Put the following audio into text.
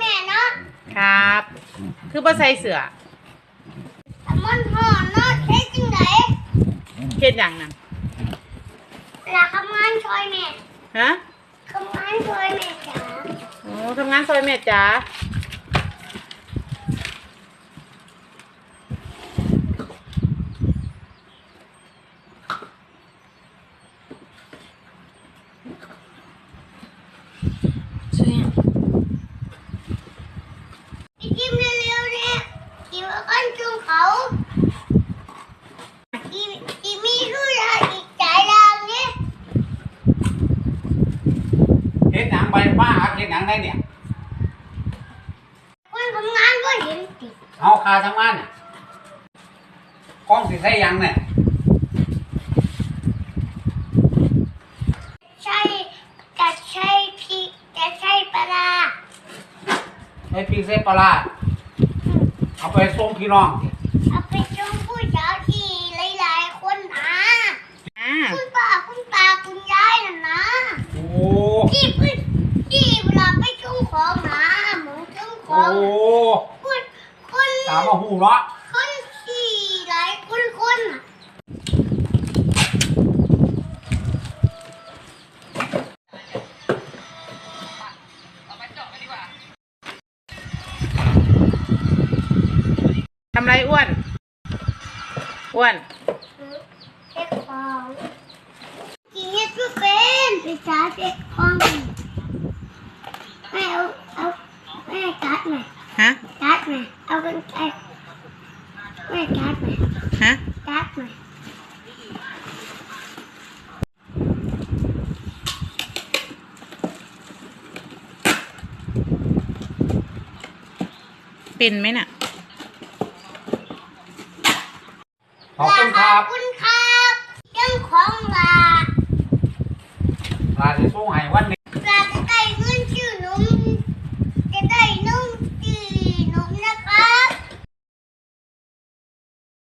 แม่เนาะครับ คือบ่ใส่เสื้อแต่มันห่อนเนาะเฮ็ดจังไดเฮ็ดหยังนั่นเวลาทำงานช่วยแม่ฮะทำงานช่วยแม่จ๋าโอ้ทำงานซอยแม่จ๋า อีจิ้มเร็วๆเนี่ยอีว่ากันจุงเขาอีอีมีรู้ยาอีกใจแรงเนี่ย เฮ็ดหนังใบบ้าครับเฮ็ดหนัง ได้เนี่ยคนทำงานก็เห็นติเอาคาทำงานน่ะกล้องสิใส่หยังเนี่ยใช่จะใช่พี่จะใช่ปลาร้าใส่พริกใส่ปลาร้าเอาไปส่งพี่น้องสิเอาไปชมผู้สาวที่หลายๆคนนะอ่าคุณป้าคุณตาคุณยายน่ะนะ โอ้ ที่เพิ่นที่เวลาไปชมของนะเหมือนชม ขโอ้องคนคนตามมาหูเนาะคนที่หลายคนคนน่ะทำไรอ้วน อ้วนเด็กของกินเฮ็ดก็เป็นไปจ้าเด็กของแม่เอาเอาแม่กัด หน่อยฮะกัดหน่อยเอากันไกลแม่กัดหน่อยฮะกัดหน่อยเป็นไหมน่ะขอบคุณครับขอบคุณครับเรื่องของลาลาสิส่งให้วัน